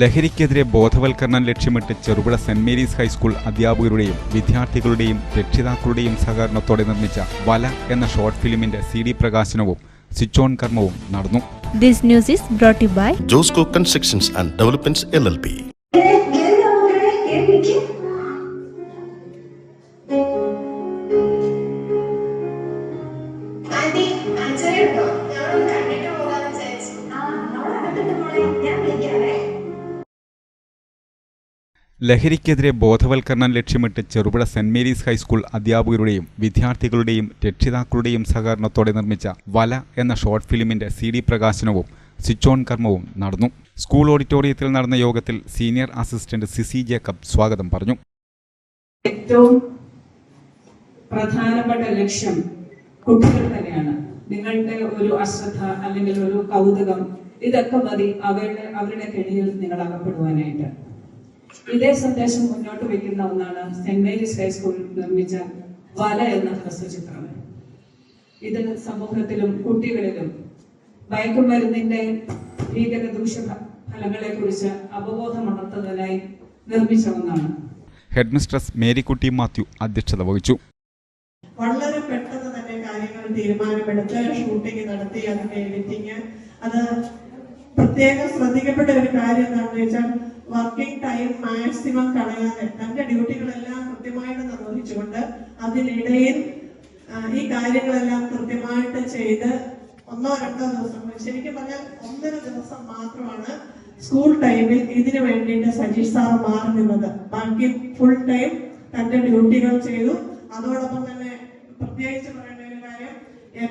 ലഹരിക്കെതിരെ ബോധവൽക്കരണം ലക്ഷ്യമിട്ട് ചെറുപുഴ സെന്റ് മേരീസ് ഹൈസ്കൂൾ അധ്യാപകരുടെയും വിദ്യാർത്ഥികളുടെയും രക്ഷിതാക്കളുടെയും സഹകരണത്തോടെ നിർമ്മിച്ച വല എന്ന ഷോർട്ട് ഫിലിമിന്റെ സി ഡി പ്രകാശനവും സ്വിച്ച് ഓൺ കർമ്മവും നടന്നു. This news is brought by by Josco constructions and developments L L P. ലഹരിക്കെതിരെ ബോധവൽക്കരണം ലക്ഷ്യമിട്ട് ചെറുപുഴ സെന്റ് മേരീസ് ഹൈസ്കൂൾ അധ്യാപകരുടെയും വിദ്യാർത്ഥികളുടെയും രക്ഷിതാക്കളുടെയും സഹകരണത്തോടെ നിർമ്മിച്ച വല എന്ന ഷോർട്ട് ഫിലിമിന്റെ സി ഡി പ്രകാശനവും സ്വിച്ച് ഓൺ കർമ്മവും നടന്നു. സ്കൂൾ ഓഡിറ്റോറിയത്തിൽ നടന്ന യോഗത്തിൽ സീനിയർ അസിസ്റ്റന്റ് സിസി ജേക്കബ് സ്വാഗതം പറഞ്ഞു. ഏറ്റവും പ്രധാനപ്പെട്ട ലക്ഷ്യം കുട്ടികൾ തന്നെയാണ്. നിങ്ങളുടെ ഒരു അശ്രദ്ധ അല്ലെങ്കിൽ ഒരു കൗതുകം ഇതൊക്കെ മതി. അവരുടെ അവരുടെ കെണിയിൽ നിങ്ങൾ അകപ്പെടുവാനായിട്ട് ഇതേ സന്ദേശം മുന്നോട്ട് വെക്കുന്ന ഒന്നാണ് സെന്റ് മേരീസ് ഹൈസ്കൂൾ നിർമ്മിച്ച വല എന്ന ഹ്രസ്വചിത്രം ഇത് സമൂഹത്തിലും കുട്ടികളിലും മയക്കുമരുന്നിന്റെ ഭീകര ദൂഷ്യ ഫലങ്ങളെ കുറിച്ച് അവബോധമുണർത്തുന്നതിനായി നിർമ്മിച്ച ഒന്നാണ്. ഹെഡ് മിസ്ട്രസ് മേരിക്കുട്ടി മാത്യു അധ്യക്ഷത വഹിച്ചു. വളരെ പെട്ടെന്ന് തന്നെ കാര്യങ്ങൾ തീരുമാനമെടുത്ത് ഷൂട്ടിംഗ് നടത്തി അതിന്റെ എഡിറ്റിംഗ്. അത് പ്രത്യേകം ശ്രദ്ധിക്കപ്പെട്ട ഒരു കാര്യം എന്താണെന്ന് വെച്ചാൽ വർക്കിംഗ് ടൈം മാക്സിമം കളയാതെ തന്റെ ഡ്യൂട്ടികളെല്ലാം കൃത്യമായിട്ട് നിർവഹിച്ചുകൊണ്ട് അതിനിടയിൽ ഈ കാര്യങ്ങളെല്ലാം കൃത്യമായിട്ട് ചെയ്ത് ഒന്നോ രണ്ടോ ദിവസം ശരിക്കും പറഞ്ഞാൽ ഒന്നര ദിവസം മാത്രമാണ് സ്കൂൾ ടൈമിൽ ഇതിനു വേണ്ടിയിട്ട് സജീഷ് സാർ മാറി നിന്നത്. ബാക്കി ഫുൾ ടൈം തന്റെ ഡ്യൂട്ടികൾ ചെയ്തു. അതോടൊപ്പം തന്നെ പ്രത്യേകിച്ച് പറയേണ്ട ഒരു കാര്യം എൻ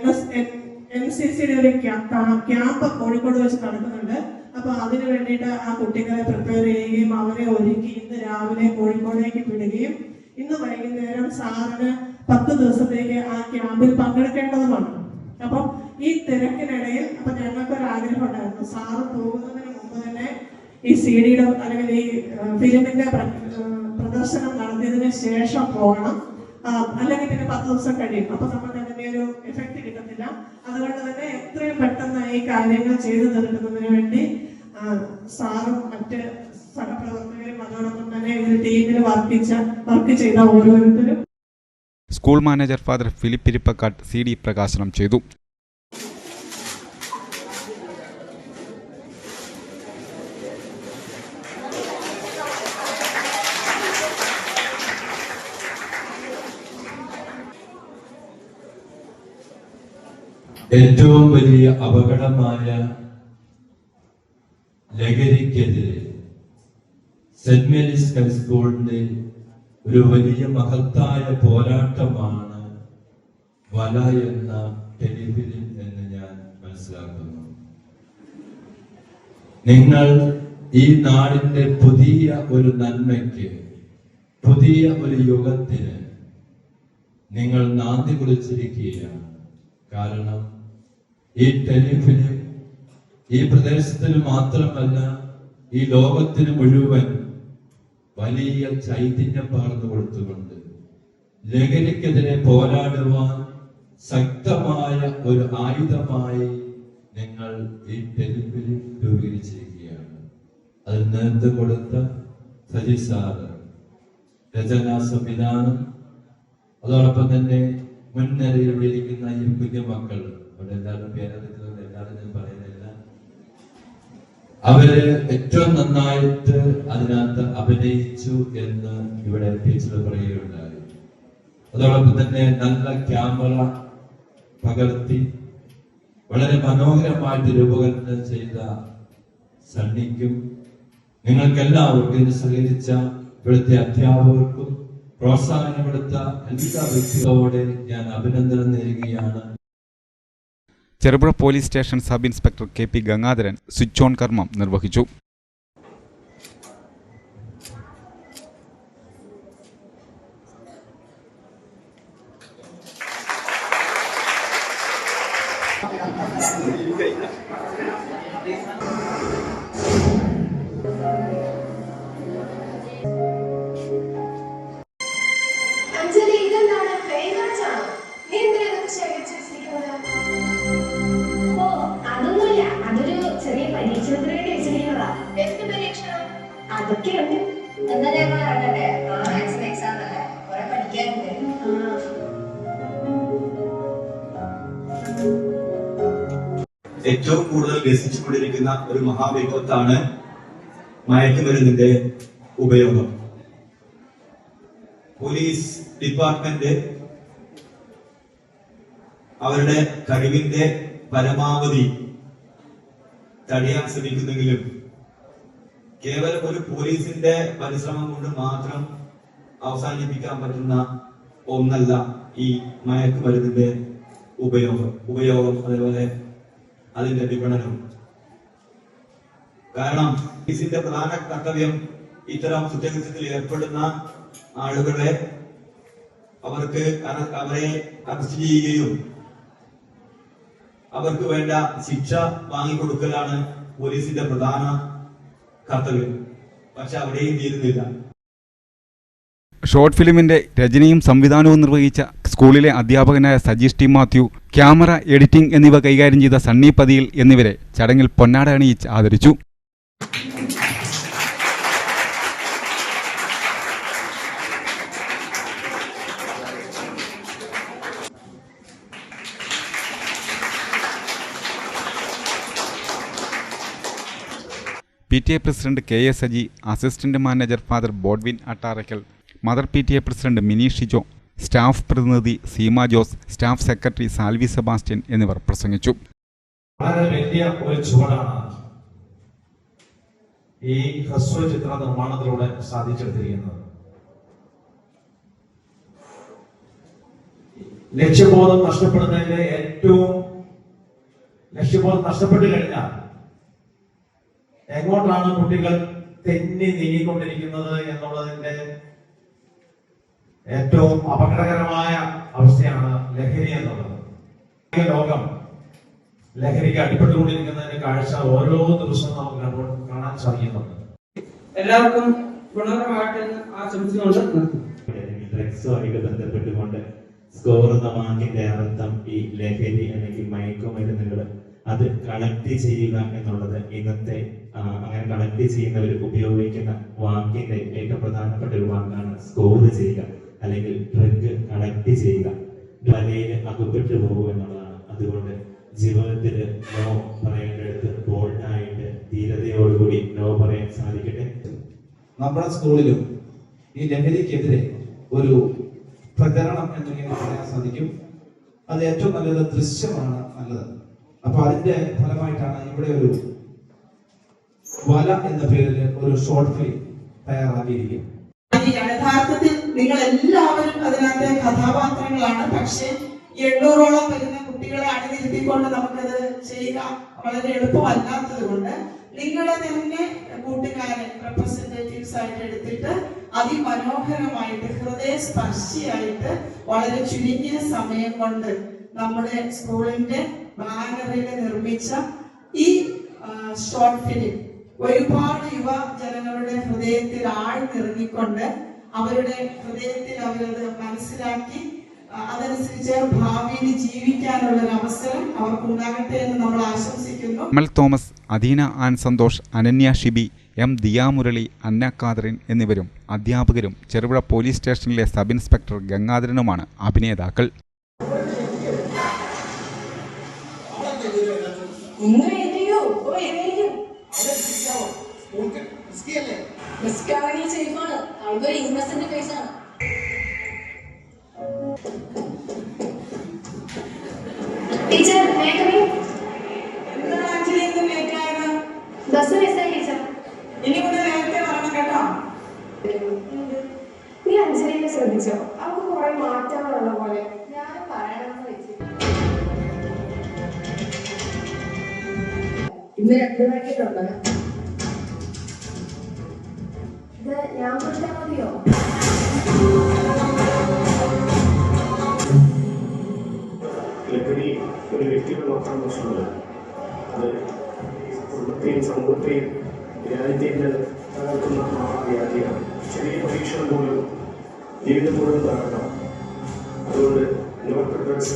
എൻ സി സിയുടെ ഒരു ക്യാമ്പ് കോഴിക്കോട് വെച്ച് നടക്കുന്നുണ്ട്. അപ്പൊ അതിന് വേണ്ടിയിട്ട് ആ കുട്ടികളെ പ്രിപ്പയർ ചെയ്യുകയും അവരെ ഒരുക്കി ഇന്ന് രാവിലെ കോഴിക്കോടേക്ക് വിടുകയും ഇന്ന് വൈകുന്നേരം സാറിന് പത്ത് ദിവസത്തേക്ക് ആ ക്യാമ്പിൽ പങ്കെടുക്കേണ്ടതുമാണ്. അപ്പം ഈ തിരക്കിനിടയിൽ അപ്പൊ ഞങ്ങൾക്ക് ഒരു ആഗ്രഹം ഉണ്ടായിരുന്നു സാറ് പോകുന്നതിന് മുമ്പ് തന്നെ ഈ സി ഡിയുടെ അല്ലെങ്കിൽ ഈ ഫിലിമിന്റെ പ്രദർശനം നടത്തിയതിന് ശേഷം പോകണം. അല്ലെങ്കിൽ പിന്നെ പത്ത് ദിവസം കഴിയും. അപ്പൊ നമുക്ക് അതിന്റെ ഒരു എഫക്ട് കിട്ടത്തില്ല. അതുകൊണ്ട് തന്നെ എത്രയും പെട്ടെന്ന് ഈ കാര്യങ്ങൾ ചെയ്തു തീർക്കുന്നതിന് വേണ്ടി സാറും മറ്റ് സഹപ്രവർത്തകരും അതോടൊപ്പം തന്നെ ഒരു ടീമിൽ വർക്കിച്ച വർക്ക് ചെയ്ത ഓരോരുത്തരും. School manager father Philip Irippakkattu C D പ്രകാശനം ചെയ്തു. ഏറ്റവും വലിയ അപകടമായ ലഹരിക്കെതിരെ സെന്റ് മേരീസ് ഹൈസ്കൂളിന്റെ ഒരു വലിയ മഹത്തായ പോരാട്ടമാണ് വല എന്ന ടെലിഫിലിം എന്ന് ഞാൻ മനസ്സിലാക്കുന്നു. നിങ്ങൾ ഈ നാടിന്റെ പുതിയ ഒരു നന്മയ്ക്ക് പുതിയ ഒരു യുഗത്തിന് നിങ്ങൾ നാന്ദി കുറിച്ചിരിക്കുകയാണ്. കാരണം ഈ ടെലിഫിലിം ഈ പ്രദേശത്തിന് മാത്രമല്ല ഈ ലോകത്തിന് മുഴുവൻ വലിയ ചൈതന്യം പകർന്നു കൊടുത്തുകൊണ്ട് ലഹരിക്കെതിരെ പോരാടുവാൻ ശക്തമായ ഒരു ആയുധമായി നിങ്ങൾ ഈ ടെലിഫിലിം രൂപീകരിച്ചിരിക്കുകയാണ്. അത് നേരത്തെ കൊടുത്ത സജി സാറ് രചനാ സംവിധാനം അതോടൊപ്പം തന്നെ മുൻനിരയിൽ ഇരിക്കുന്ന ഈ കുഞ്ഞു മക്കൾ. അവിടെ എല്ലാവരും പേരറിയുന്നത് എല്ലാവരും ഞാൻ പറയുന്നില്ല അവർ ഏറ്റവും നന്നായിട്ട് അതിനകത്ത് അഭിനയിച്ചു എന്ന് ഇവിടെ ടീച്ചർ പറയുകയുണ്ടായി. അതോടൊപ്പം തന്നെ നല്ല ക്യാമറ പകർത്തി വളരെ മനോഹരമായിട്ട് രൂപകൽപ്പന ചെയ്ത സണ്ണിക്കും നിങ്ങൾക്കെല്ലാവർക്കും ഇതിന് സഹകരിച്ച ഇവിടുത്തെ അധ്യാപകർക്കും പ്രോത്സാഹനമെടുത്ത എല്ലാ വ്യക്തികളോടെ ഞാൻ അഭിനന്ദനം നേരുകയാണ്. Cherupuzha police station sub inspector K P Gangadharan switch on കർമ്മം നിർവഹിച്ചു ഏറ്റവും കൂടുതൽ രസിച്ചുകൊണ്ടിരിക്കുന്ന ഒരു മഹാവിപത്താണ് മയക്കുമരുന്നിന്റെ ഉപയോഗം. പോലീസ് ഡിപ്പാർട്ട്മെന്റ് അവരുടെ കഴിവിന്റെ പരമാവധി തടയാൻ ശ്രമിക്കുന്നെങ്കിലും കേവലം ഒരു പോലീസിന്റെ പരിശ്രമം കൊണ്ട് മാത്രം അവസാനിപ്പിക്കാൻ പറ്റുന്ന ഒന്നല്ല ഈ മയക്കുമരുന്നിന്റെ ഉപയോഗം. ഉപയോഗം അതേപോലെ അതിന്റെ വിപണനം. കാരണം ഇതിന്റെ പ്രധാന കർത്തവ്യം ഇത്തരം കുറ്റകൃത്യത്തിൽ ഏർപ്പെടുന്ന ആളുകളെ അവർക്ക് അവരെ അറസ്റ്റ് ചെയ്യുകയും അവർക്ക് വേണ്ട ശിക്ഷ വാങ്ങിക്കൊടുക്കലാണ് പോലീസിന്റെ പ്രധാന കർത്തവ്യം. പക്ഷെ അവിടെയും തീരുന്നില്ല ഷോർട്ട് ഫിലിമിന്റെ രചനയും സംവിധാനവും നിർവഹിച്ച സ്കൂളിലെ അധ്യാപകനായ Sajeesh T Mathew camera editing എന്നിവ കൈകാര്യം ചെയ്ത സണ്ണി പതിയിൽ എന്നിവരെ ചടങ്ങിൽ പൊന്നാട അണിയിച്ച് ആദരിച്ചു. P T A president K S Saji assistant manager father Bodwin Attarakkal mother P T A president Mini Shijo staff പ്രതിനിധി Seema Jose staff secretary Salvi Sebastian എന്നിവർ പ്രസംഗിച്ചു. ഒരു ഈ ഹ്രസ്വ ചിത്ര നിർമ്മാണത്തിലൂടെ സാധിച്ചെടുത്തിരിക്കുന്നത്. ലക്ഷ്യബോധം നഷ്ടപ്പെടുന്നതിന്റെ ഏറ്റവും ലക്ഷ്യബോധം നഷ്ടപ്പെട്ടു കഴിഞ്ഞാൽ എങ്ങോട്ടാണ് കുട്ടികൾ തെന്നി നീങ്ങിക്കൊണ്ടിരിക്കുന്നത് എന്നുള്ളതിന്റെ ഏറ്റവും അപകടകരമായ അവസ്ഥയാണ് ലഹരി എന്നുള്ളത്. ലോകം ലഹരിക്ക് അടിപ്പെട്ടുകൊണ്ടിരിക്കുന്നതിന്റെ കാഴ്ച ഓരോ ദിവസവും നമുക്ക് കാണാൻ സാധിക്കുന്നുണ്ട്. എല്ലാവർക്കും ഗുണകരമായിട്ട് ആശംസിച്ചുകൊണ്ട് ഡ്രഗ്സുമായിട്ട് ബന്ധപ്പെട്ടുകൊണ്ട് സ്കോർ എന്ന വാക്കിന്റെ അർത്ഥം ഈ ലഹരി അല്ലെങ്കിൽ മയക്കുമരുന്നുകൾ അത് കളക്ട് ചെയ്യുക എന്നുള്ളത് ഇന്നത്തെ അങ്ങനെ കളക്ട് ചെയ്യുന്നവർ ഉപയോഗിക്കുന്ന വാക്കിന്റെ ഏറ്റവും പ്രധാനപ്പെട്ട ഒരു വാക്കാണ് സ്കോർ ചെയ്യുക. അല്ലെങ്കിൽ ഡ്രഗ് കളക്ട് ചെയ്യുക. വലയിൽ അകപ്പെട്ടു പോകുക എന്നുള്ളതാണ്. അതുകൊണ്ട് ജീവിതത്തിൽ നോ പറയേണ്ടടുത്ത് ബോൾഡായിട്ട് ധീരതയോടുകൂടി നോ പറയാൻ സാധിക്കട്ടെ. നമ്മുടെ സ്കൂളിലും ഈ ലഹരിക്കെതിരെ ഒരു പ്രചരണം എന്നിങ്ങനെ പറയാൻ സാധിക്കും. അത് ഏറ്റവും നല്ലത് ദൃശ്യമാണ് നല്ലത്. അപ്പൊ അതിന്റെ ഫലമായിട്ടാണ് ഇവിടെ ഒരു വല എന്ന പേരിൽ ഒരു ഷോർട്ട് ഫിലിം തയ്യാറാക്കിയിരിക്കുന്നത്. യഥാർത്ഥത്തിൽ നിങ്ങൾ എല്ലാവരും അതിനകത്തെ കഥാപാത്രങ്ങളാണ്. പക്ഷെ എണ്ണൂറോളം വരുന്ന കുട്ടികളെ അണിനിരുത്തിക്കൊണ്ട് നമുക്കത് ചെയ്യുക വളരെ എളുപ്പമല്ലാത്തത് കൊണ്ട് നിങ്ങളെ തന്നെ കൂട്ടുകാരെ റെപ്രസെന്റേറ്റീവ്സ് ആയിട്ട് എടുത്തിട്ട് അതിമനോഹരമായിട്ട് ഹൃദയസ്പർശിയായിട്ട് വളരെ ചുരുങ്ങിയ സമയം കൊണ്ട് നമ്മുടെ സ്കൂളിന്റെ ബാനറിൽ നിർമ്മിച്ച ഈ ഷോർട്ട് ഫിലിം ഒരുപാട് യുവ ജനങ്ങളുടെ ഹൃദയത്തിൽ ആഴ്ന്നിറങ്ങിക്കൊണ്ട് അവരുടെ ഹൃദയത്തിൽ അവരത് മനസ്സിലാക്കി അതനുസരിച്ച് ഭാവിയിൽ ജീവിക്കാനുള്ള ഒരു അവസരം അവർക്കുണ്ടാകട്ടെ എന്ന് നമ്മൾ ആശംസിക്കുന്നു. Amal Thomas Adeena Ann Santhosh Ananya Shibi M Diya Murali Anna Catherine എന്നിവരും അധ്യാപകരും ചെറുപുഴ പോലീസ് സ്റ്റേഷനിലെ സബ് ഇൻസ്പെക്ടർ ഗംഗാധരനുമാണ് അഭിനേതാക്കൾ. സേഫാണ്. ഫേസ് ആണ്. ടീച്ചർ എന്താണ് അഞ്ജലി ഇന്ന് late ആയത്? ബസ് മിസ്സായി ടീച്ചർ. ഇനി കൂടെ നേരത്തെ വരണം കേട്ടോ. നീ അഞ്ജലിനെ ശ്രദ്ധിച്ചോ? അവൾക്ക് കുറെ മാറ്റങ്ങളുള്ള പോലെ. ഞാൻ പറയണമെന്ന് ഇന്ന് രണ്ട് പാക്കറ്റുണ്ട്. ഇത് ഞാൻ കൊടുത്താൽ മതിയോ? ലഹരി ഒരു വ്യക്തിയുടെ മാത്രം പ്രശ്നമല്ല. അത് കുടുംബത്തെയും സമൂഹത്തെയും രാജ്യത്തെയും തകർക്കുന്ന മഹാവ്യാധിയാണ് ചെറിയ പരീക്ഷണം പോലും ജീവിതം മുഴുവൻ തകർക്കാം അതുകൊണ്ട് നോട്ട് ഡ്രഗ്സ്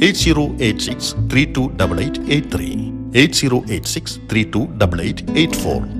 8086 328883, 8086 328884.